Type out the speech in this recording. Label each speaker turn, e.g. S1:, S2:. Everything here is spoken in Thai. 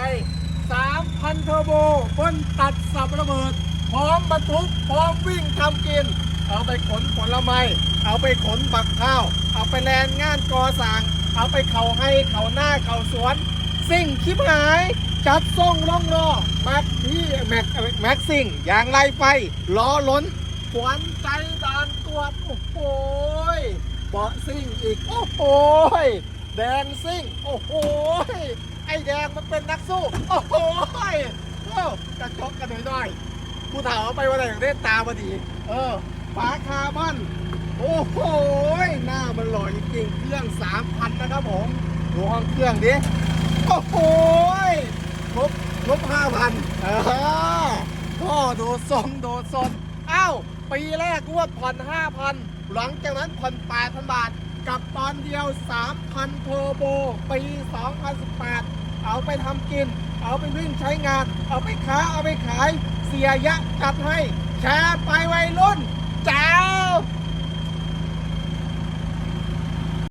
S1: ญ่3,000เทอร์โบบนตัดสับระเบิด พร้อมบรรทุกพร้อมวิ่งทำกิน เอาไปขนผลไม้เอาไปขนบักข้าว เอาไปแลนงานกอสาง เอาไปเขาให้เขาหน้าเขาสวน สิ่งคิบหาย จัดส่งร่องรอแม็กซี่แม็กซิ่งอย่างไรไฟล้อล้นขวัญใจด่านตรวจโอ้โหเบาะซิ่งอีก โอ้โหแดนซิ่ง โอ้โห ไอ้แดงมันเป็นนักสู้ โอ้โหยโอ้กระจกกันหน่อยหน่อยๆผู้ถามเอาไปวันไหนได้ตาพอดี เออฝาคาร์บอนโอ้โหหน้ามันหล่อจริงๆเครื่องสามพันนะครับผมดูห้องเครื่องดิโอ้โหลบลบห้าพันเออพ่อโดดทรงโดดสดอ้าวปีแรกงวดผ่อนห้าพันหลังจากนั้นผ่อนแปดพันบาท กับตอนเดียวสามพันเทอร์โบ ปีสองพันสิบแปด เอาไปทำกิน เอาไปวิ่งใช้งาน เอาไปค้า เอาไปขาย เสียยะจัดให้ แชร์ไปไว